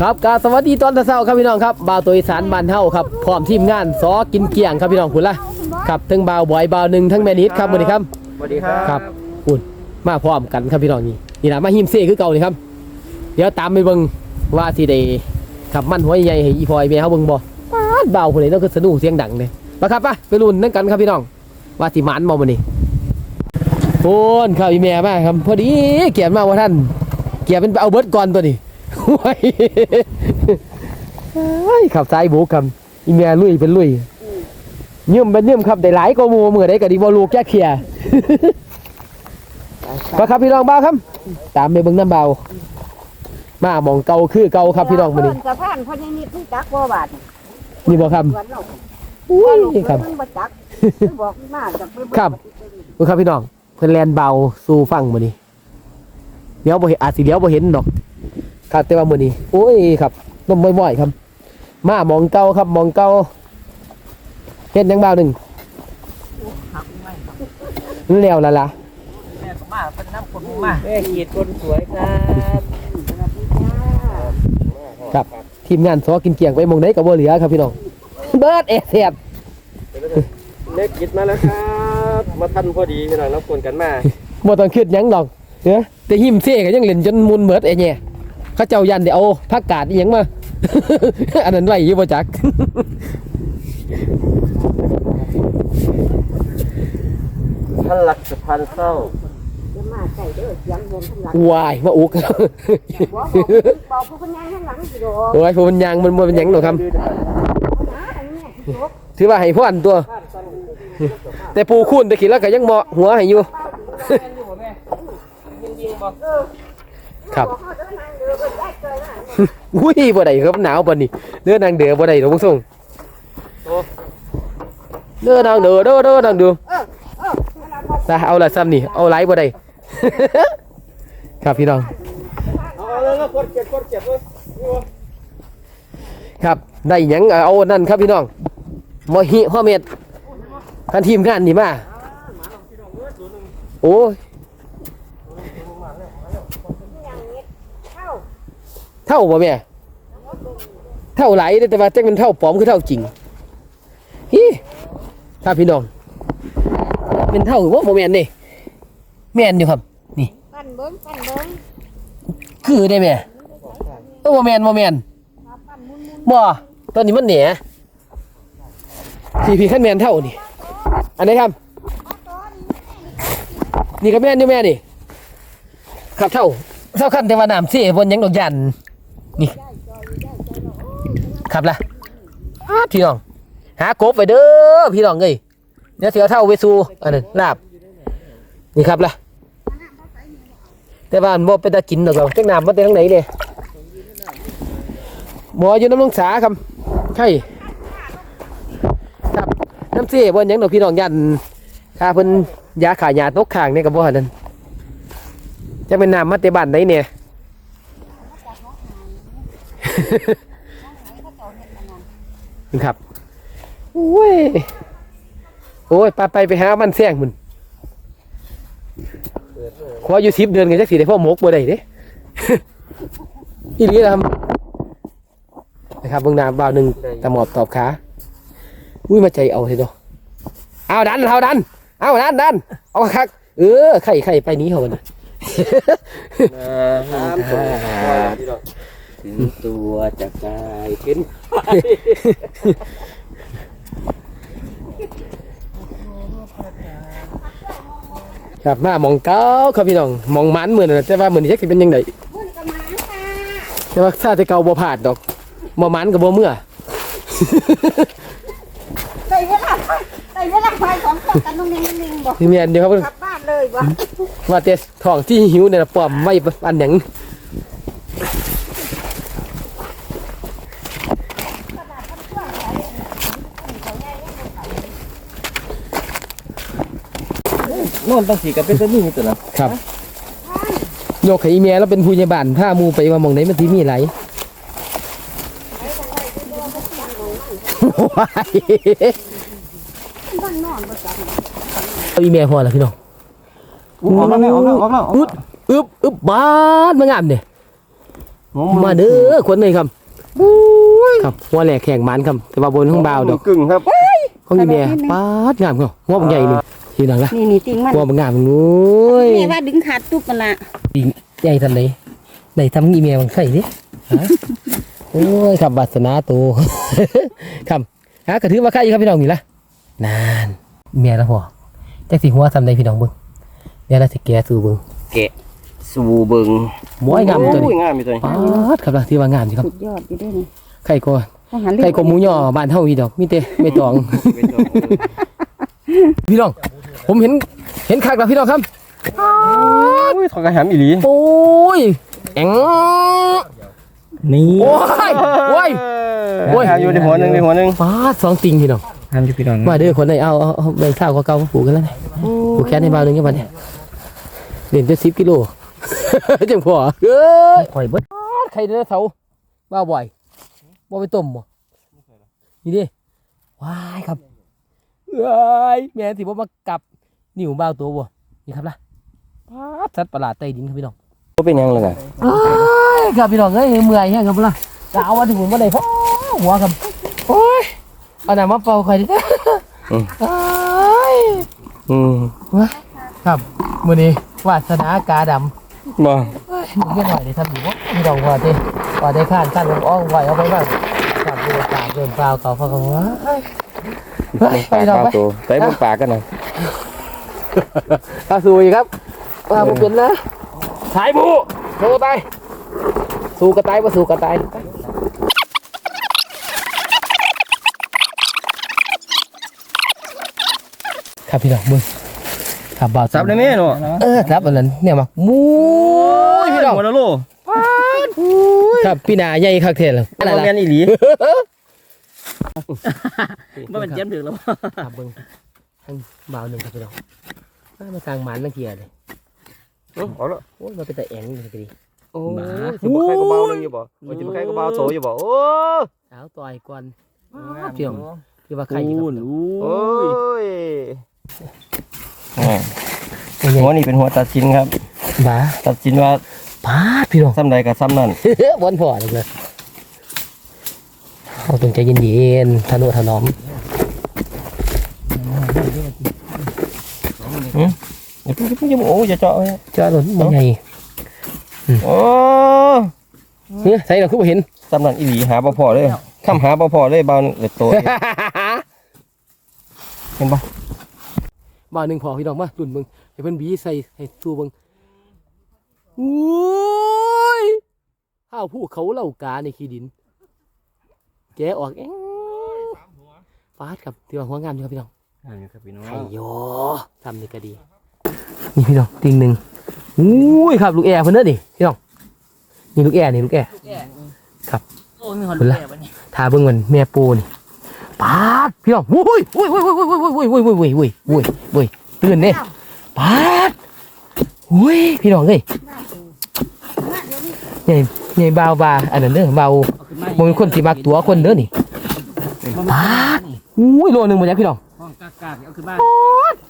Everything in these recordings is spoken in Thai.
ครับกราบสวัสดีตอนเช้าครับพี่น้องครับบ่าวตัวอีสานบ้านเฮาครับพร้อมทีมงานซอกินเกี่ยงครับพี่น้องคุณล่ะครับทั้งบ่าวบอยบ่าวหนึ่งทั้งแม่นิดครับวันนี้ครับสวัสดีครับครับคุณมาพร้อมกันครับพี่น้องนี่นี่นะมาหิมเซ่คือเก่านี่ครับ เดี๋ยวตามไปเบิ่งว่าสิได้ขับมันหัวใหญ่ให้อีพลอยแม่เฮาเบิ่งบ่ป๊าดเบาคนนี้ต้องคือสนุกเสียงดังเลยไปครับไปไปลุ้นนั่นกันครับพี่น้อง ว่าสิหมันบ่มื้อนี้โฟนครับอีแม่มาครับ พอดีเกียรมาว่าท่านเกียรเป็นไปเอาเบิดก่อนตัวนี้ โอ้ยเฮ้ยขับสายบุกครับอีแม่ลุยเป็นลุยยืมเป็นยืมครับได้หลายกว่าหมู่มื้อใดก็ดีบ่ลูกแก้เขียมาครับพี่น้องบ้าวครับ ตามไปเบิ่งน้ำเบามาหมองเก่าคือเก่าครับพี่น้องมื้อนี้สะพานพญานิดที่จักบ่บาดนี่บ่ครับวันเราอุ้ว่ายลูกครับเพิ่นบ่จักบอกมาจากไปเงครับเบิ่งครับพี่น้องเพิ่นแลนเบาสู่ฟังมื้อนี้เดี๋ยวบ่เห็นอาจสิเดี๋ยวบ่เห็นดอก ครับแต่ว่ามื้อนี้โอ้ยครับนมบ่อยๆครับ มาหมองเก่าครับหมองเก่าเฮ็ดหยังบ่าวหนึงมันแล้วล่ะล่ะแม่มาเป็นน้ำคนมาแม่ขีดคนสวยครับครับ ทีมงานซอกินเกียงไปหมองไหนก็บ่เหลือครับพี่น้อง เบิดเอเสียบเล็กกิดมาแล้วครับ มาทันพอดีพี่น้องรับกวนกันมาบ่ต้องคิดหยังดอกเด้อแต่หิมเซ่ก็ยังเล่นจนมุนเบิดไอ้แง่ เขาเจ้ายันได้เอาผักกาดอีหยังมา อันนั้นไว้อยู่บ่จัก ท่านหลักสะพานเศร้าจะมาใส่เด้อเสียงเงินข้างหลังวายมาอุกบอกบอกบอกผู้คนงานข้างหลังสิดอกโอ้ยผมมันยังมันบ่เป็นหยังดอกครับ นะอันนี้สิดอกถือว่าให้พรตัว แต่ปูคุณตะกี้แล้วก็ยังเหมาะหัวให้อยู่ ครับ บอกเขาเด้อนางเด้ อุ้ยบ่ได้ครับหนาวปานนี้เด้อนางเด้อบ่ได้ดอกมึงส่งเด้อนางเด้อเด้อเด้อนางเด้อเออเออนั่นล่ะบอกตาเอาละซ้ำนี่เอาหลายบ่ได้ครับพี่น้องครับได้หยังเอานั่นครับพี่น้องมอหิฮอเม็ดคันทีมงานนี่มาโอ้ย อย่างนี้เข้า เท่าบ่แม่ เท่าไหลายเด้แต่ว่าแจักมันเท่าปลอมคือเท่าจริงฮิครับพี่น้อง เป็นเท่าบ่บ่แม่นนี่แม่นอยู่ครับ นี่ปั้นเบิ่งปั้นเบิ่งคือได้แม่เออบ่แม่นบ่แม่นปั้นมุนบ่ตอนนี้มันเหนียพี่พี่ขั้นแม่นเท่านี่ อันไหนครับนี่ก็แม่นอยู่แม่นี่ครับเท่าเท่าขั้นแต่ว่าน้ำเสียบนยังดอกยัน นี่ครับล่ะอ้าพี่น้อง หากบไปเด้อพี่น้องเอ้ยเดี๋ยวเสียเท่าไปสู่อันนั้นลาบ นี่ครับล่ะแต่ว่ามันบ่เป็นตากินดอกเราจักน้ำมันไปทางไหนเนี่ยหมออยู่น้ำลงสาครับใช่ครับน้ำเสียบนหยังดอกพี่น้องยันค่าเพิ่นยาขายยาตกข้างนี่ก็บ่หันนั่นจะเป็นน้ำมาแต่บ้านไหนเนี่ย ครับโอ้ยโอ้ยไปไปไปหามันแซงมันขออยู่สิบเดือนกันจักสิได้พ่อหมกบ่ได้เด้อีหลีนะครับนะครับเบิ่งหน้าบ่าวหนึ่งตะหมอบตอบขาอุ้ยมาใจเอาเถอะเนาะเอาดันเอาดันเอาดันดันเอาคักเออไข่ไข่ไปหนี้เขากันนะน้ำตัวพี่น้อง ถึงตัวจะกลายเป็นครับมามองเก้าครับพี่น้องมองมันเหมือนนแต่ว่าเหมือนนี้จักสิเป็นยังไงพุ่นกระมาค่ะแต่ว่าถ้าแต่เก่าบ่ผาดดอกบ่มันกับบ่เมื่อได้เวลาได้เวลาไปของตกกันตรงนี้นึงบ่นี่แม่นเดียวครับกลับบ้านเลยบ่ว่าแต่ท้องที่หิวเนี่ยนะป้อมไม่อันหยัง นอนตั้งสี่กับเป็นตัวนี้ตัวละครับโยกให้อีเมียแล้วเป็นผู้ใหญ่บ้านพาหมู่ไปว่าหมองไหนมันสิมีไหลว้ายบ้านนอนบ่จักเอาอีเมียพอแล้วพี่น้องออกแล้วแม่ออกแล้วออกแล้วอึดอึบอึบบานมางามเนี่ยมาเด้อคนเลยครับครับหัวแหลกแข่งหมันครับแต่ว่าบนข้างบ่าวดอกกึ่งครับของอีเมียป๊าดงามเขาหัวมันใหญ่นี่ ทีหนังละนี่นี่ติงมันหัวมันงามโอ้ยนี่ว่าดึงขาดตุ๊บกันละใหญ่ทันเลยไหนทำอีเมียมันไข่ดิฮะโอ้ยครับบัสนาโตครับฮะกระถือว่าไข่ครับพี่น้องนี่ละนานเมียละหัวจักสิหัวทำได้พี่น้องเบิ่งเดี๋ยวเราสิแกะสู่เบิ่งสูเบิงหมวยงามตัวนี้โอ้ยงามมีตัวนี้ป๊าดครับล่ะที่ว่างามสิครับสุดยอดอยู่ด้วยนี่ไข่ก็ทหารเรือไข่ก็หมูย่อบ้านเฮาอีดอกมีแต่ไม่ตองไม่ต้องพี่น้อง ผมเห็นเห็นคักแล้วพี่น้องครับโอ้ยทอดกระหำอีหลีโอ้ยแองนี่โอ้ยโอ้ยโอ้ยหาอยู่ในหัวหนึงในหัวหนึงฟ้าดสองติงพี่น้องทำอยู่พี่น้องมาเด้อคนไหนเอาเอาเอาแบ่งข้าวกับเก่ามาปลูกกันแล้วนี่ปลูกแค่ในบ้านหนึงกันบัดเนี่ยเด่นจะสิบกิโลจังพอเอ้ยข่อยเบิดใครเด้อเสาบ้าบ่อยบ่ไปต้มบ่นี่ดิว้ายครับ เอ้ยแม่สิบ่มากับนิ้วบ้าวตัวบ่นี่ครับล่ะป๊าดสัตว์ประหลาดใต้ดินครับพี่น้องบ่เป็นหยังเลยอะเอ้ยครับพี่น้องเอ้ยเมื่อยแห้งครับล่ะจะเอาว่าถึงผมบ่ได้พ่อหัวครับโอ้ยเอาหน้ามาเป่าใครดิเอ้ยอืมครับมื้อนี้วาสนากาดำบ่เอ้ยมึงเรียกหน่อยดิทำอยู่บ่พี่น้องว่าดิว่าได้ข้านข้านผมอ้องไหวเอาไปบ้างครับดูปากเดินเปล่าเขาฟังว่า เฮ้ยเฮ้ยไปปากดอกปลาไป ตัวไปบนปากกันนะถ้าสู้อีกครับว่าผมเป็นนะสายบูสู้ตายสู้กระต่ายบ่สู้กระต่ายครับพี่น้องมึงครับบ่าวซับได้ไหมเนาะเออครับอันนั้นเนี่ยมามูยพี่น้องหัวละโลครับพี่นาใหญ่คักเทนเลยอะไรล่ะ แม่นอีหลี มันเป็นเจ็บถึงแล้วครับเบิ้งทั้งบ่าวหนึ่งครับพี่น้องมามาสร้างหมันตั้งเทียเลยเอาละโอ้ยมาเป็นแต่แองนี่ก็ดีโอ้ยสิบ่ใครก็เบาหนึงอยู่บ่โอ้ยสิบ่ใครก็เบาโสอยู่บ่โอ้สาวต่อยก่อนพี่น้องพี่ว่าใครอยู่ครับโอ้ยเป็นไงหัวนี่เป็นหัวตัดสินครับบ้าตัดสินว่าพาดพี่น้องซ้ำใดกับซ้ำนั่นบนพอเลย เอาตรงใจเย็นๆทะนุถนอมอย่าเพิ่งอย่าเพิ่งอย่าโอ้ยอย่าเจาะไว้จ้าหล่นบ่ใหญ่โอ้เฮ้ยใส่เราคือบ่เห็นซ้ำนั่นอีหลีหาบ่พอเลยทำหาบ่พอเลยเบาเด็ดโตเห็นปะบ้านหนึ่งพอพี่น้องมาดุนเบิ่งให้เพิ่นบีใส่ให้ตู้เบิ่งอุ้ยข้าวผู้เขาเหล่ากาในขี้ดิน แกะออกเองฟาดครับที่ว่าหัวงามอยู่ครับพี่น้องครับพี่น้องไข่โยทำนี่ก็ดี นี่พี่น้องติงหนึ่งอุ้ยครับลูกแอร์เพิ่นเด้อนี่พี่น้องนี่ลูกแอร์นี่ลูกแอร์โอ้ยมีคนเพิ่นละทาเบิ่งมันแม่ปูนี่ปาดพี่น้องอุ้ยอุ้ยอุ้ยอุ้ยอุ้ยอุ้ยอุ้ยอุ้ยอุ้ยอุ้ยอุ้ยอุ้ยตื่นเด้ปาดอุ้ยพี่น้องเอ้ยใหญ่ใหญ่เบาบาอันนั้นเด้อเบา บ่เป็นคนที่มักตัวคนเด้อนี่ปาดอุ้ยโลนึงบ่จ๊ะพี่น้องห้องกากากเอาขึ้นบ้าน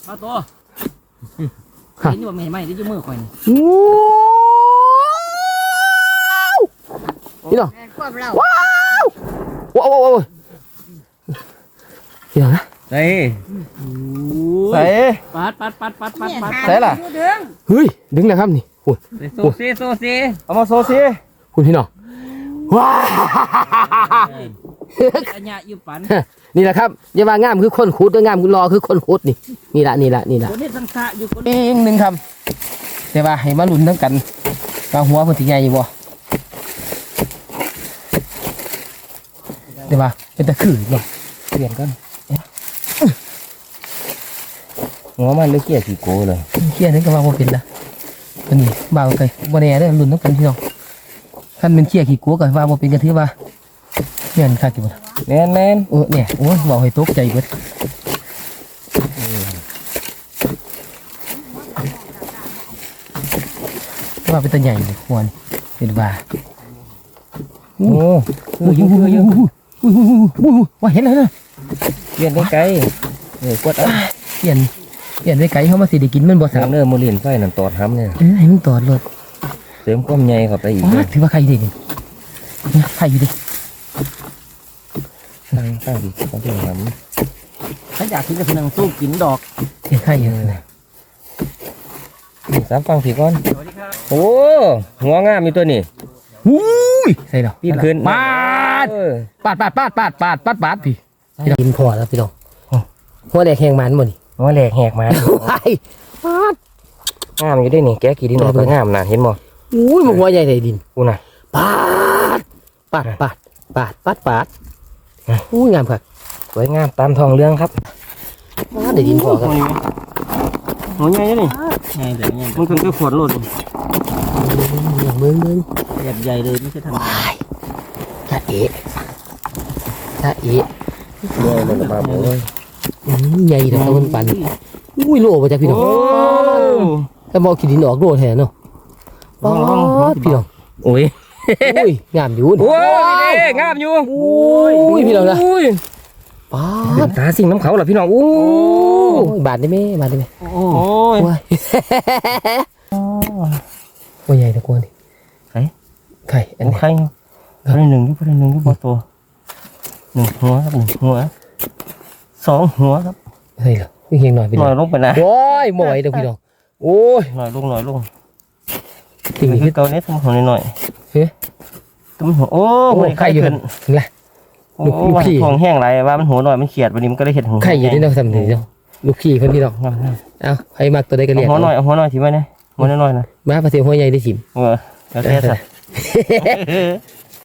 มาตัวครับเห็นอยู่ว่าไม่เห็นไหมที่อยืมมือข่อยนี่ว้าวพี่น้องแม่ควบเราว้าวว้าวว้าวว้าวพี่น้องนะใส่ใส่ปัดปัดปัดปัดปัดปัดใส่ล่ะอยู่เด้งเฮ้ยดึงแล้วครับนี่คุณโซเซโซเซเอามาโซซีคุณพี่น้อง ว้าวอันยะอยู่ปันนี่แหละครับอย่าว่างามคือคนขุดเด้องามคือรอคือคนขุดนี่นี่ละนี่ละนี่ละคนนี้สังสะอยู่คนเองหนึ่งครับ แต่ว่าให้มาลุ้นทั้งกันว่าหัวเพิ่นสิใหญ่บ่แต่ว่าเป็นตะคือเนาะเปลี่ยนกันหัวมันเลยเกลียดขี้โกเลยเฮียนี่ก็ว่าบ่เป็นละตัวนี้บ่าวไกลบ่แน่เด้อลุ้นทั้งกันพี่น้อง คันเป็นเขี้ยขี้กลัวก็ว่าบ่เป็นก็ถือว่าเฮียนคักอยู่บ่แม่นแม่นเออเนี่ยโอ้ยบอกให้ตกใจเบิดว่าเป็นตัวใหญ่เลยหัวนี่เป็นว่าโอ้โอ้ยโอ้ยโอ้ยโอ้ยโอ้ยโอ้ยว่าเห็นแล้วนะเลียนได้ไกลเออกดเอาเปลี่ยนเปลี่ยนไปไกลเข้ามาสิได้กินมันบ่สาสามมเนื้อโมลินไฟนั่นตอดห้ำเนี่ยเออให้มันตอดเลย เสริมความใหญ่เข้าไปอีกอ๋อถือว่าใครดีนี่เนี่ยไข่อยู่ดินั่งข้างของที่หำถ้าอยากกินก็คือนังสู้กินดอกเห็นไข่อยู่นะสามฟังผีก่อนสวัสดีครับโอ้หัวงามมีตัวนี่อุ้ยใส่ดอกปีนขึ้นปาดเออปาดปาดปาดปาดปาดปาดปาดพี่พี่น้องกินพอแล้วพี่น้องหัวแดกแหงมันหมดนี่หัวแหลกแหกมาไอ้ปาดงามอยู่ด้วยนี่แกะกี่ดินออกเออก็งามน่ะเห็นบ่ อุ้ยมันหัวใหญ่ใส่ดินกูน่ะปาดปาดปาดปาดปาดปาดอุ้ยงามครับสวยงามตามทองเรื่องครับปาดได้ดินพอครับหัวใหญ่นี่ไงเดี๋ยวเนี่ยมันเพิ่งก็ขวดโลดเมืองเมืองแบบใหญ่เลยไม่ใช่ธรรมดาจ้าเอะจ้าเอะเมื่อยมันมาโอ้ยอืมใหญ่ถึงตะวันปันอุ้ยโลบ่จ้ะพี่น้องถ้ามองขี้ดินออกโลแท้เนาะ ปาดพี่น้องโอ้ยอุ้ยงามอยู่นี่โอ้ยนี่งามอยู่อุ้ยพี่น้องนะอุ้ยปาดตาสิ่งน้ำเขาเหรอพี่น้องอู้โอ้ยบาดได้ไหมบาดได้ไหมโอ้โอ้ยว้ายว่าใหญ่ตะกวนดิไข่ไข่อันโอ้นี้ไข่พระหนึ่งพระหนึ่งพอตัวหนึ่งหัวครับหนึ่งหัวสองหัวครับเฮ้ยเหรอวิ่งเฮียงหน่อยไปหหน่น่ออยยลงไปนะโอ้ยหมอยเด้อพี่น้องโอ้ยหน่อยลงหน่อยลง จริงนี่นี่คืคืออเกาเนี้ยทำหัวหน่อยเฮ้ยตุ้มหัวโอ้โอ้มันไข่ไข่อยู่ขึ้นถึงละโอ้ลูกลูกว่าพี่ทองแห้งไรว่ามันหัวหน่อยมันเขียดวันนี้มันก็เลยเห็ดหัวไข่อยู่ที่น้องทำนี่เนาะลูกพี่เพิ่นพี่น้องงามงามเอ้าใครมักตัวใดก็เอาเรียกหัวหน่อยเอาหัวหน่อยทีไว้เนี่ยหัวน้อยๆนะมาประเสียหัวใหญ่ได้สิมเออแล้วแต่สัตว์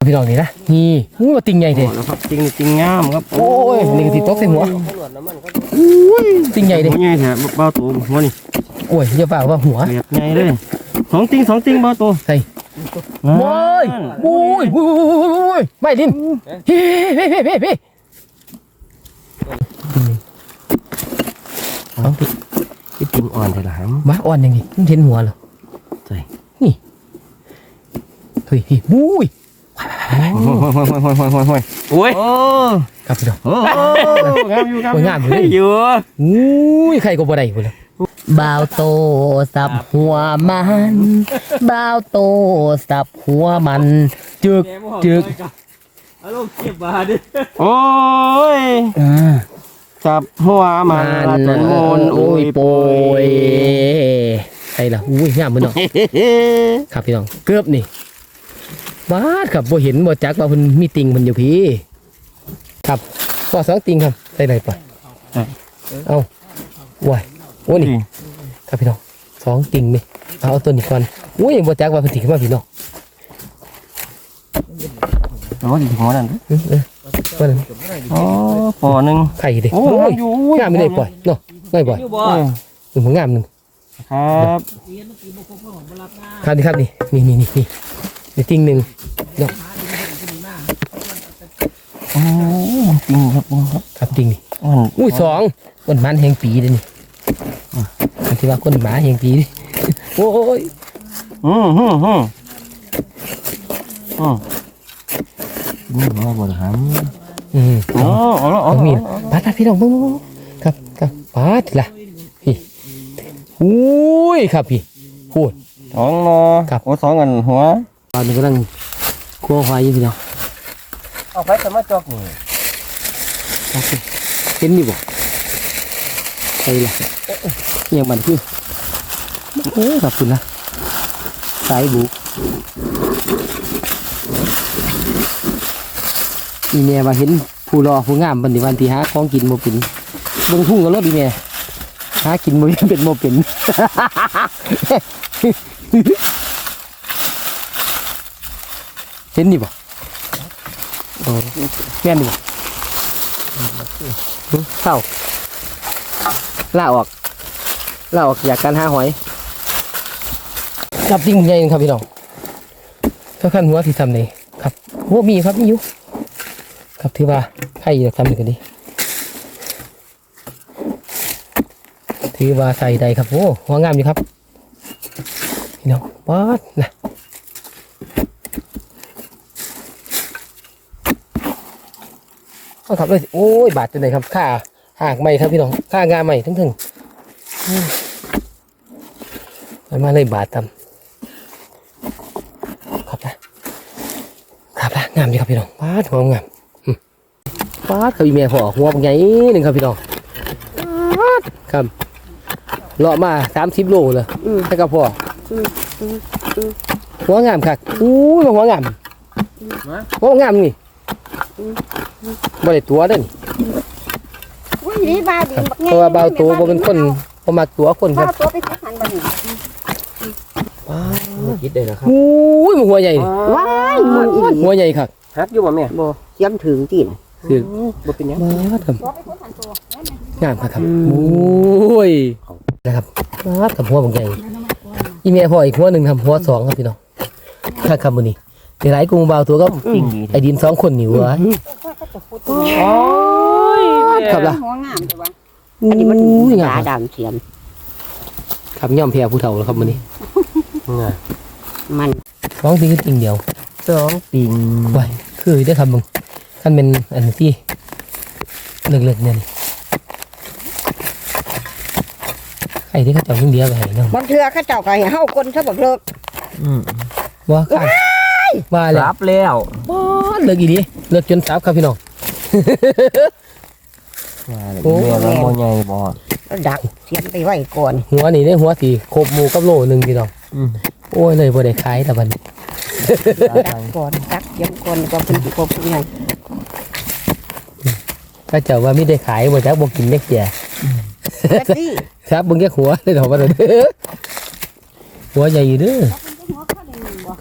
พี่น้องนี่นะนี่อู้ว่าติงใหญ่เด้แล้วครับจริงนี่จริงงามครับโอ้ยนี่ก็ติดตกใส่หัวติงใหญ่เด้หัวใหญ่แถบเบาตัวหัวนี่โอ้ยอย่าเปล่าว่าหัวแบบใหญ่เลย สองติงสองติงมาตัวใส่โอ้ยโอ้ยโอ้ยไม่ดินเฮ้ยเฮ้ยเฮ้ยเฮ้ยเฮ้ยเอาพี่ติงอ่อนเลยล่ะฮะบ้าอ่อนยังไงเห็นหัวเหรอใช่นี่เฮ้ยเฮ้ยบุ้ยห้อยห้อยห้อยห้อยห้อยห้อยห้อยโอ้ยครับพี่ดอกยามอยู่งามอยู่อยู่อุ้ยใครก็บ่ได้กูเลย บ่าวโตสับหัวมันบ่าวโตสับหัวมัน จึกจึกอารมณ์เก็บบาดิโอ้ยอ่า จับหัวมันมันจนโมนโอ้ยโปยใครล่ะอุ้ยงามมื้อเนาะครับพี่น้องเกือบนี่บาดครับบ่เห็นบ่จักว่าเพิ่นมีติงเพิ่นอยู่พี่ ครับก็สองติงครับได้เลยปล่อยเอาว้ายโอ้นี่ ครับพี่น้องสองติงนี่เอาเอาตัวนี้ก่อนอุ้ยบ่จักว่าเพิ่นสิขึ้นมาพี่น้องโอ้ยหัวนั่นเออเออว่านั่นโอ้ปอหนึ่งไข่เด้โอ้โอ้ยยอยู่งามไม่ได้ปล่อยเนาะง่ายปล่อยอยู่บ่เออหนึ่งงามหนึ่งครับครับนี่ครับนี่นี่นี่นี่นี่นี่ติงหนึ่งโอ้ยจริงครับจริงครับครับติงนี่อ่อนอุ้ยสองคนมันแหงปีเด้อนี่อัน ที่ว่าคนหมาแหงปีดิโอ้ยอืมอืมอืมอืมนี่หัวบดหามอืมอ๋ออ๋ออ๋อเอามีดปาดปาดพี่น้องเบิ่งเบิ่งเบิ่งครับครับปาดล่ะพี่อุ้ยครับพี่พูดสองนอครับโอ้สองกันหัวตอนนี้กำลังคั่วควายอยู่พี่น้องเอาไปจะมาจอกนี่เห็นอยู่บ่ใช่ล่ะเอี ยงมันคือโอ้ครับคุณนะสายบุกอีเมียมาเห็นผู้รอผู้งามบันทีวันที่หาของกินโมเป็นเบิ่งทุ่งกันรถอีเมียหากินโมเป็นโมเป็นเห็นนี่บ่แม่นนี่บ่เศร้าล่าออก ล่าออกอยากการหาหอยจับจริงใหญ่ครับพี่น้องถ้าขั้นหัวที่ทำนี่ครับหัวมีครับมีอยู่ครับถือว่าใครอยากทำอีกก็ดีถือว่าใส่ใดครับโอ้หัวงามอยู่ครับพี่น้องป๊าดนะเอาครับเลยโอ้ยบาดจังไหนครับค่าหากใหม่ครับพี่น้องค่างาใหม่ทั้งถึง ไปมาเลยบาดตำครับนะครับละงดีครับพี่น้องปาดหัวงามอืมปาดครับอีเมียพอหัวใหญ่หนึ่งครับพี่น้องปาดครับเลาะมาสามสิบโลเลยแต่ก็พออหัวงามครับอู้ยหัวงามหัวงามนี่บ่ได้ตัวเด้อนี่อุ้ยนี่บาดีบักเพราะว่าเบาตัวบ่เป็นคน บ่มักตัวคนครับเบาตัวไปคุกหันบ่นี่คิดได้แล้วครับอู้ยมันหัวใหญ่นี่ว้ายมันอีหลีหัวใหญ่ครับฮักอยู่บ่แม่บ่เสียมถึงตีนคือบ่เป็นหยังมาดครับตัวไปคุกหันตัวงามครับครับโอ้ยนะครับมาดกับหัวบางใหญ่อีเมียพ่ออีกหัวหนึ่งครับหัวสองครับพี่น้องถ้าคำมือนี้ในหลายกรุงเบาตัวก็จริงดีไอ้ดินสองคนนี่วะก็จะพูดโอ้ยครับล่ะหัวงามจังวะ อันนี้มันตางามครับดำเสียมครับย่อมแพ้ผู้เฒ่าแล้วครับมือนี้งามันสองปีก็จริงเดียวสองปิงไว้คือได้อครับมึงท่านเป็นอันที่เลือกๆเนี่ยนี่ไอ้ที่เขาเจ้ายิ่งเดียวไปให้เนาะบางเทื่อเขาเจ้าก็ให้เฮาคนซะบักเลิกอืมว่าข้างว่าแล้วรับแล้วป้อนเลิกอีดีเลิกจนสาบครับพี่น้องมาเลย โอ้ แม่ว่าบ่ใหญ่บ่แล้วดักเสียมไปไว้ก่อนหัวนี่ได้หัวสีครบหมูกับโลหนึ่งพี่น้องอืมโอ้ยเลยบ่ได้ขายแต่บัดนี้ดักก่อนดักเสียมก่อนก็เป็นสิครบยังไงก็เจ้าว่าไม่ได้ขายบ่จักบ่กินเล็กแก่แท็กซี่ครับเบิ่งแค่หัวได้ดอกบ่ได้เด้อหัวใหญ่อยู่เด้อ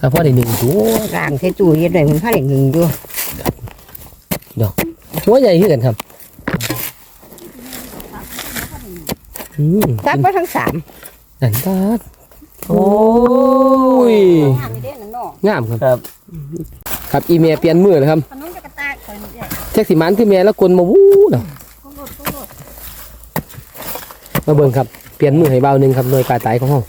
ครับพอได้หนึ่งตัวร่างใส่ตู้เย็นได้มันพาได้หนึ่งอยู่หัวใหญ่คือกันครับ อืมซักไปทั้งสามนั่นตาดโอ้ยงามนี่เด้อนั่นเนาะงามครับครับ ครับอีเมลเปลี่ยนมือนะครับขนมจะกระตากคนเนี่ยแจ็คสิมันคือแม่แล้วกลมาวู้เนาะมาเบิ่งครับเปลี่ยนมือให้เบาหนึงครับหน่วยกาตายของเฮา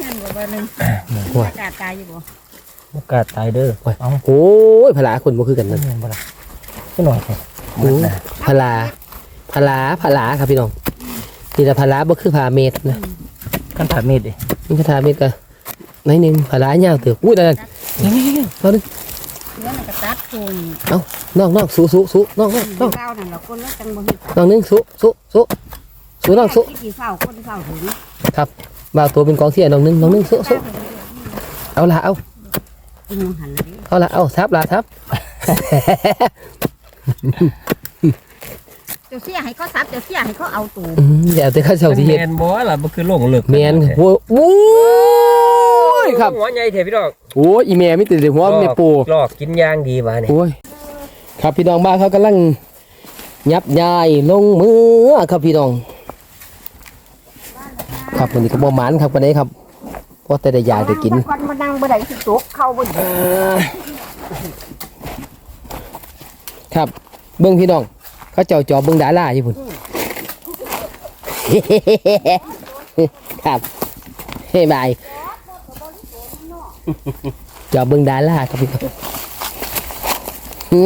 นั่นบ่บ่นึงโอ้ยอากาศตายอยู่บ่โอกาสตายเด้อโอ้ยโอ้ยพลาคนบ่คือกันนั่นแม่นบ่ล่ะก็หน่อยแค่โอ้ยพลา พลาพลาครับพี่น้องนี่แต่พลาบ่คือพาเมตรนะกันถามมีดดินี่คาถาเมตรก็ไหนหนึงพลายาวเตือกอุ้ยนั่นนั่นเอาหนึงเนื้อมันกระตัดโคนน้องน้องสู้สู้สู้น้องน้องน้องเฝ้านั่นล่ะคนแล้วจังบ่เฮ็ดน้องหนึงสู้สู้สู้สู้น้องสู้คิดสิเฝ้าคนเฝ้าถึงบ่าวตัวเป็นกองเสียน้องหนึงน้องหนึงสู้สู้เอาละเอากินมันหันเลยเอาละเอาทับละทับ เดี๋ยวเสียให้เขาซับเดี๋ยวเสียให้เขาเอาตูอืมอย่าเอาแต่ข้าเจ้าที่เฮ็ดแม่นบ่ล่ะบ่คือลงเลิกแมนโอ้ยโอ้ยครับหัวใหญ่แท้พี่น้องโอ้ยอีแม่มิติเดี๋ยวหัวแม่ปูลอกกินย่างดีว่าเนี่ยโอ้ยครับพี่น้องบ้านเขากำลังยับยายลงมือครับพี่น้อง ครับวันนี้ก็บ่หมานครับวันนี้ครับเพราะแต่ได้ยาได้กินควันมานั่งบ่ได้สิตกเข้าบ่ได้ครับเบิ้งพี่น้อง เขาเจ้าจอเบิ้งดาราอยู่พุ่นครับเฮ้บายจอเบิ้งดาราครับพี่น้องหึ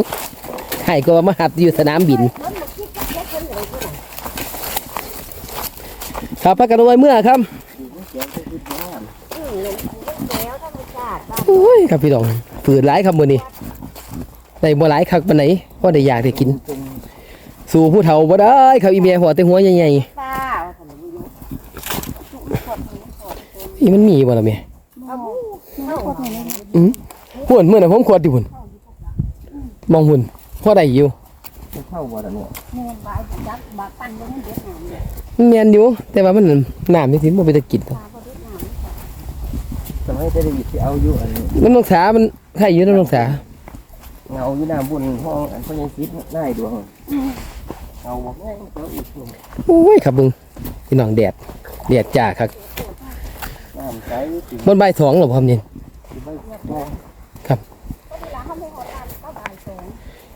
ใครก็มาหัดอยู่สนามบินครับพักกันไว้เมื่อครับโอ้ยครับพี่น้องฝืนหลายครับมือนี้ได้บ่หลายคักปานไหนพอได้อยากได้กิน สู่ผู้เฒ่าบ่ได้ครับอีเมียหัวแต่หัวใหญ่ป้าๆอีมันมีบ่ล่ะแม่อืมหุ่นมื้อน่ะผมขวดอยู่พุ่นมองหุ่นพอได้อยู่เข้าบ่ล่ะเนี่ยแม่บายจักบักปันบ่มันเด็ดหามเลยมันแม่นอยู่แต่ว่ามันน้ำนี่สิบ่ไปตะกินดอกสมัยจะได้สิเอาอยู่อันนี้มันน้องสามันใครอยู่น้องสาเงาอยู่หน้าบุญห้องอันพ่อยังคิดได้ดวง เอาบ่แม่งเอาอีกทีโอ้ยครับเบิ่งพี่น้องแดดแดดจ้าครับน้ำใสสิมันบ่ายสองหรอพ่อมเย็นสิบ่บ่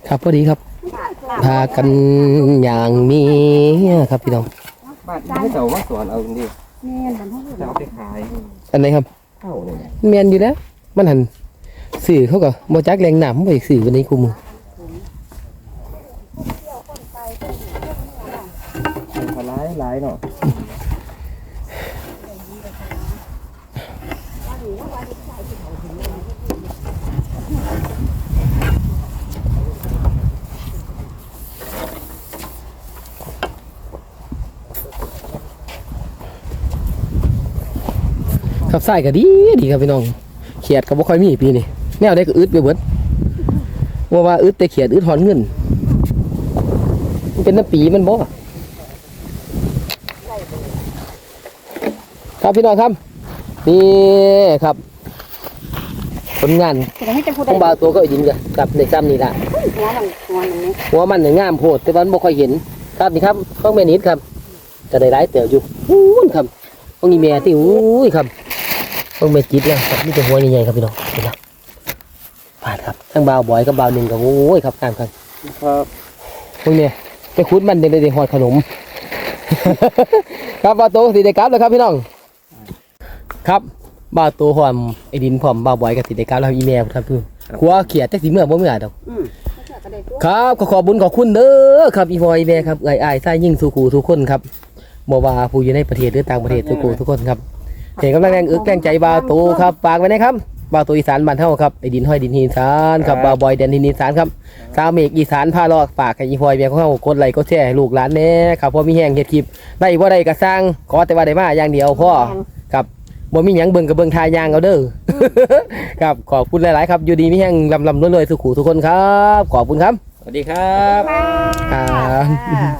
ครับพอดีครับพากันอย่างมีครับพี่น้องบ้านให้เจ้ามาสอนเอาดิแม่นมันให้จะเอาไปขายอันไหนครับเข้าเลยแมนอยู่แล้วมันหันสื่อเขาก็บ่จักแรงหนำบ่อีกสื่อวันนี้กูมือายเนาะขับไส้ก็ดีดีครับพี่น้อง เขียดก็บ่ค่อยมีปีนี้แนวได้ก็อึดไปเบิดว่าว่าอึดแต่เขียดอึดถอนเงิน มันเป็นน้ำปีมันบ่ ครับพี่น้องครับนี่ครับผลงานจะให้จะพูดของได้บาวตัวก็ยินกันกับในซ้ำนี่ละหัวมันหัวมันนี่หัวมันเนี่ยงามโพดแต่ว่ามันบ่ค่อยเห็นครับนี่ครับต้องแม่นิดครับจะได้ร้ายเต๋ออยู่อู้นครับต้องมีแม่ที่อู้ยครับต้องแม่จิตเนี่ยครับนี่จะหัวใหญ่ๆครับพี่น้องเห็นไหมผ่านครับทั้งบาวบอยกับบาวหนึ่งกับโอ้ยครับตามกันครับพวกเนี้ยไปคุดมันเด็ดๆหอดขนม ครับบาวโตสีเดกราฟแล้วครับพี่น้อง ครับบาวโตหอมไอ้ดินพร้อมบาวบอยกับสีเดกราฟแล้วอีเมลครับคือขัวเขียดแต่สีเมื่อบ่เมื่อดอกอืมก็ได้ตัวครับขอขอบบุญขอบคุณเด้อครับอีพอยแม่ครับเอ้ยอ้ายใส่ยิ่งสู่กูทุกคนครับบ่ว่าผู้อยู่ในประเทศหรือต่างประเทศทุกกูทุกคนครับเห็นกำลังแรงอึกแรงใจบาวโตครับฝากไว้นะครับบาวโตอีสานบ้านเฮาครับไอ้ดินห้อยดินอีสานครับบาวบอยแดนดินอีสานครับสาวเมฆอีสานพาลอกฝากให้อีพอยแม่ของเฮากดไลค์กดแชร์ให้ลูกหลานแน่ครับพอมีแห้งเฮ็ดคลิปได้บ่ได้ก็สร้างขอแต่ว่าได้มาอย่างเดียวพ่อครั บบ่มีหยังเบิ่งกับเบิ่งทายางเอาเด้อครับขอบคุณหลาย ๆ ครับอยู่ดีมีแห้งลำลำรวยๆสุขุทุกคนครับ ขอบคุณครับ สวัสดีครับค่ะครับ